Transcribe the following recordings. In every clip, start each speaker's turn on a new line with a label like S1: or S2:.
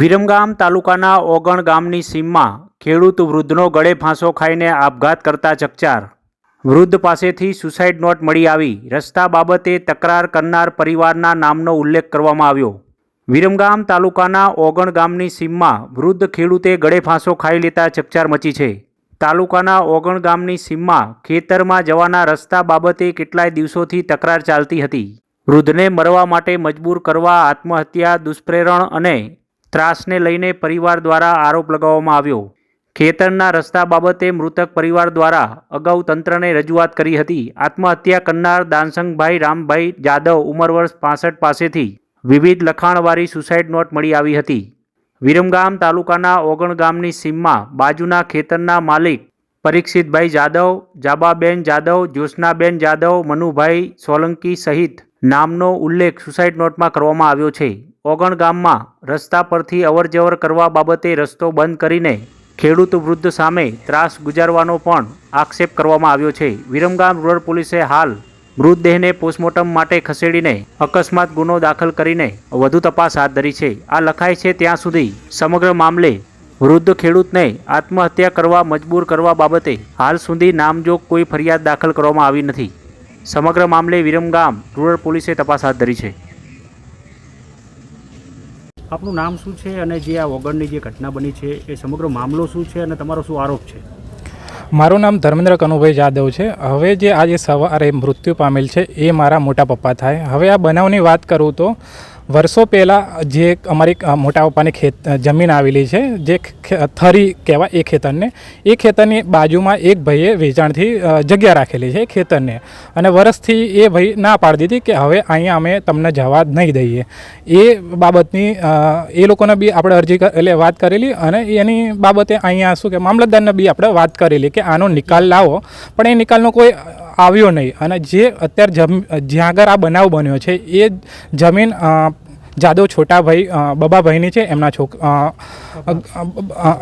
S1: વિરમગામ તાલુકાના ઓગણ ગામની સીમમાં ખેડૂત વૃદ્ધનો ગળે ફાંસો ખાઈને આપઘાત કરતા ચકચાર. વૃદ્ધ પાસેથી સુસાઇડ નોટ મળી આવી. રસ્તા બાબતે તકરાર કરનાર પરિવારના નામનો ઉલ્લેખ કરવામાં આવ્યો. વિરમગામ તાલુકાના ઓગણ ગામની સીમમાં વૃદ્ધ ખેડૂતે ગળે ફાંસો ખાઈ લેતા ચકચાર મચી છે. તાલુકાના ઓગણ ગામની સીમમાં ખેતરમાં જવાના રસ્તા બાબતે કેટલાય દિવસોથી તકરાર ચાલતી હતી. વૃદ્ધને મરવા માટે મજબૂર કરવા, આત્મહત્યા, દુષ્પ્રેરણ અને ત્રાસને લઈને પરિવાર દ્વારા આરોપ લગાવવામાં આવ્યો. ખેતરના રસ્તા બાબતે મૃતક પરિવાર દ્વારા અગાઉ તંત્રને રજૂઆત કરી હતી. આત્મહત્યા કરનાર દાનસંગભાઈ રામભાઈ જાદવ ઉંમર વર્ષ પાસઠ પાસેથી વિવિધ લખાણવાળી સુસાઇડ નોટ મળી આવી હતી. વિરમગામ તાલુકાના ઓગણ ગામની સીમમાં બાજુના ખેતરના માલિક પરીક્ષિતભાઈ જાદવ, જાબાબેન જાદવ, જ્યોત્સનાબેન જાદવ, મનુભાઈ સોલંકી સહિત નામનો ઉલ્લેખ સુસાઇડ નોટમાં કરવામાં આવ્યો છે. ઓગણ ગામમાં રસ્તા પરથી અવરજવર કરવા બાબતે રસ્તો બંધ કરીને ખેડૂત વૃદ્ધ સામે ત્રાસ ગુજારવાનો પણ આક્ષેપ કરવામાં આવ્યો છે. વિરમગામ રૂરલ પોલીસે હાલ મૃતદેહને પોસ્ટમોર્ટમ માટે ખસેડીને અકસ્માત ગુનો દાખલ કરીને વધુ તપાસ હાથ ધરી છે. આ લખાય છે ત્યાં સુધી સમગ્ર મામલે વૃદ્ધ ખેડૂતને આત્મહત્યા કરવા મજબૂર કરવા બાબતે હાલ સુધી નામજોગ કોઈ ફરિયાદ દાખલ કરવામાં આવી નથી. સમગ્ર મામલે વિરમગામ રૂરલ પોલીસે તપાસ હાથ ધરી છે. આપનું નામ શું છે અને જે આ વગરની જે ઘટના બની છે એ સમગ્ર મામલો શું છે અને તમારો શું આરોપ છે?
S2: મારું નામ ધર્મેન્દ્ર કનુભાઈ જાદવ છે. હવે જે આજે સવારે મૃત્યુ પામેલ છે એ મારા મોટા પપ્પા થાય. હવે આ બનાવની વાત કરું તો વર્ષો પહેલાં જે અમારી મોટા પપ્પાની ખેત જમીન આવેલી છે, જે થરી કહેવાય એ ખેતરને, એ ખેતરની બાજુમાં એક ભાઈએ વેચાણથી જગ્યા રાખેલી છે એ ખેતરને. અને વર્ષથી એ ભાઈ ના પાડી દીધી કે હવે અહીંયા અમે તમને જવા નહીં દઈએ. એ બાબતની એ લોકોને બી આપણે અરજી એટલે વાત કરેલી અને એની બાબતે અહીંયા શું કે મામલતદારને બી આપણે વાત કરેલી કે આનો નિકાલ લાવો, પણ એ નિકાલનો કોઈ આવ્યો નહીં. અને જે અત્યારે જમ, જ્યાં આગળ આ બનાવ બન્યો છે, એ જમીન જાદવ છોટાભાઈ બબાભાઈની છે, એમના છોક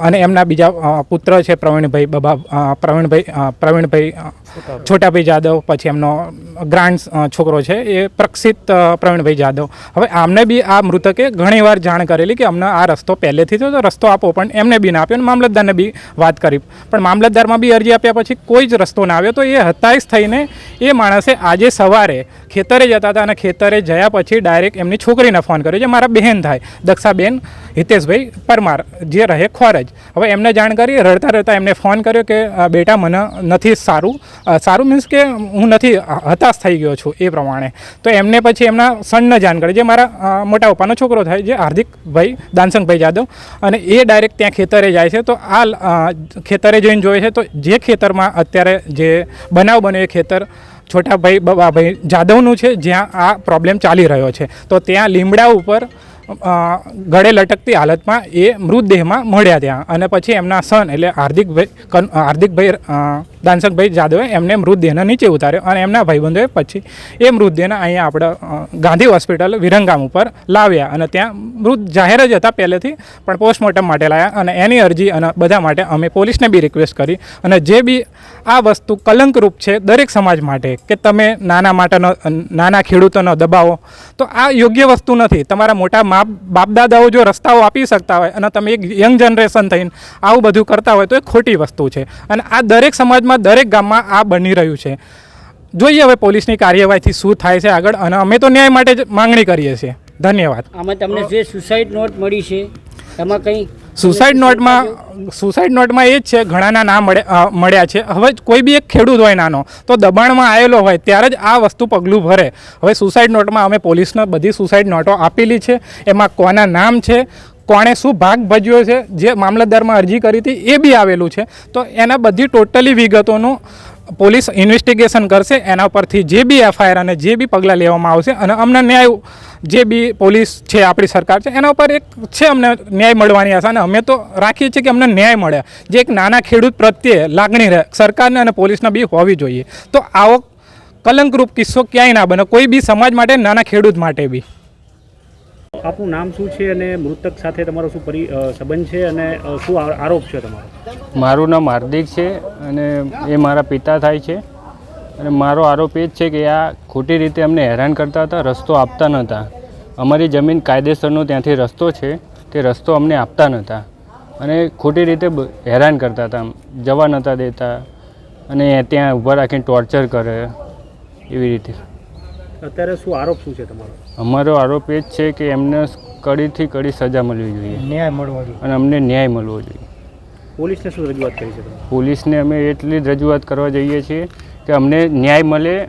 S2: અને એમના બીજા પુત્ર છે પ્રવીણભાઈ બબા પ્રવીણભાઈ પ્રવીણભાઈ છોટાભાઈ જાદવ, પછી એમનો ગ્રાન્ડ છોકરો છે, એ પ્રક્ષિત પ્રવીણભાઈ જાદવ. હવે આમને બી આ મૃતકે ઘણીવાર જાણ કરેલી કે અમને આ રસ્તો પહેલેથી તો રસ્તો આપો, પણ એમને બી ના આપ્યો અને મામલતદારને બી વાત કરી. પણ મામલતદારમાં બી અરજી આપ્યા પછી કોઈ જ રસ્તો ના આવ્યો તો એ હતાશ થઈને એ માણસે આજે સવારે ખેતરે જતા હતા અને ખેતરે જયા પછી ડાયરેક્ટ એમની છોકરીને ફોન કર્યો જે મારા બહેન થાય. દક્ષાબેન, હિતેશભાઈ પરમાર, જે રહે ખોરજ. હવે એમને જાણ કરી રડતા રડતા એમને ફોન કર્યો કે બેટા, મને નથી સારું. સારું મીન્સ કે હું નથી હતાશ થઈ ગયો છું એ પ્રમાણે. તો એમને પછી એમના સનને જાણ કરી, જે મારા મોટા પપ્પાનો છોકરો થાય, જે હાર્દિકભાઈ દાનસંગભાઈ જાદવ, અને એ ડાયરેક્ટ ત્યાં ખેતરે જાય છે. તો આ ખેતરે જઈને જોવે છે, તો જે ખેતરમાં અત્યારે જે બનાવ બન્યો એ ખેતર છોટાભાઈ બબાભાઈ જાદવનું છે, જ્યાં આ પ્રોબ્લેમ ચાલી રહ્યો છે. તો ત્યાં લીમડા ઉપર ગળે લટકતી હાલતમાં એ મૃતદેહમાં મળ્યા ત્યાં. અને પછી એમના સન એટલે હાર્દિકભાઈ હાર્દિકભાઈ અ, દાનસંગભાઈ જાદવે એમને મૃતદેહને નીચે ઉતાર્યો અને એમના ભાઈબંધોએ પછી એ મૃતદેહને અહીંયા આપણે ગાંધી હોસ્પિટલ વિરંગામ ઉપર લાવ્યા અને ત્યાં મૃત જાહેર જ હતા પહેલેથી પણ પોસ્ટમોર્ટમ માટે લાવ્યા અને એની અરજી અને બધા માટે અમે પોલીસને બી રિક્વેસ્ટ કરી અને જે બી આ વસ્તુ કલંકરૂપ છે દરેક સમાજ માટે કે તમે નાના માટેનો નાના ખેડૂતોનો દબાવો તો આ યોગ્ય વસ્તુ નથી. તમારા મોટા મા બાપદાદાઓ જો રસ્તાઓ આપી શકતા હોય અને તમે એક યંગ જનરેશન થઈને આવું બધું કરતા હોય તો એ ખોટી વસ્તુ છે. અને આ દરેક સમાજમાં દરેક ગામમાં આ બની રહ્યું છે. જોઈએ હવે પોલીસની કાર્યવાહીથી શું થાય છે આગળ અને અમે તો ન્યાય માટે જ માંગણી કરીએ છીએ. ધન્યવાદ.
S3: આમાં તમને જે સુસાઇડ નોટ મળી છે એમાં કંઈ
S2: સુસાઇડ નોટમાં સુસાઇડ નોટમાં એ જ છે ઘણાના નામ મળે મળ્યા છે. હવે કોઈ બી એક ખેડૂત હોય નાનો તો દબાણમાં આવેલો હોય ત્યારે જ આ વસ્તુ પગલું ભરે. હવે સુસાઇડ નોટમાં અમે પોલીસને બધી સુસાઇડ નોટો આપેલી છે. એમાં કોના નામ છે કોણે શું ભાગ ભજવ્યો છે, જે મામલતદારમાં અરજી કરી હતી, એ બી આવેલું છે. તો એના બધી ટોટલી વિગતોનું પોલીસ ઇન્વેસ્ટિગેશન કરશે, એના પરથી જે બી એફઆઈઆર અને જે બી પગલાં લેવામાં આવશે, અને અમને ન્યાય, જે બી પોલીસ છે, આપણી સરકાર છે, એના ઉપર એક છે અમને ન્યાય મળવાની આશા, અને અમે તો રાખીએ છીએ કે અમને ન્યાય મળે. જે એક નાના ખેડૂત પ્રત્યે લાગણી રહે, સરકારને અને પોલીસને બી હોવી જોઈએ. તો આવો કલંકરૂપ કિસ્સો ક્યાંય ના બને, કોઈ બી સમાજ માટે, નાના ખેડૂત માટે બી.
S1: આપનું નામ શું છે અને મૃતક સાથે તમારો શું પરી સંબંધ છે અને શું આરોપ છે તમારો?
S4: મારું નામ હાર્દિક છે અને એ મારા પિતા થાય છે. અને મારો આરોપ એ જ છે કે આ ખોટી રીતે અમને હેરાન કરતા હતા, રસ્તો આપતા નહોતા. અમારી જમીન કાયદેસરનો ત્યાંથી રસ્તો છે, તે રસ્તો અમને આપતા નહોતા. અને ખોટી રીતે હેરાન કરતા હતા, જવા નહોતા દેતા. અને ત્યાં ઊભા રાખીને ટોર્ચર કરે, એવી રીતે.
S1: અત્યારે શું આરોપ શું છે તમારો?
S4: અમારો આરોપ એ જ છે કે એમને કડીથી કડી સજા મળવી જોઈએ.
S3: ન્યાય મળવા જોઈએ.
S4: અને અમને ન્યાય મળવો જોઈએ.
S1: પોલીસને શું રજૂઆત કરી છે
S4: પોલીસને અમે એટલી જ રજૂઆત કરવા જઈએ છીએ કે અમને ન્યાય મળે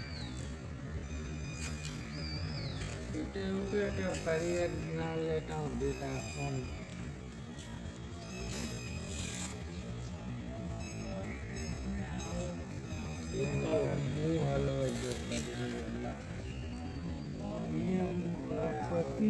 S3: એવું કે કે ફરી એક ના લેતા ઊભી રાખવાનું હલવાઈ ગયો પતિ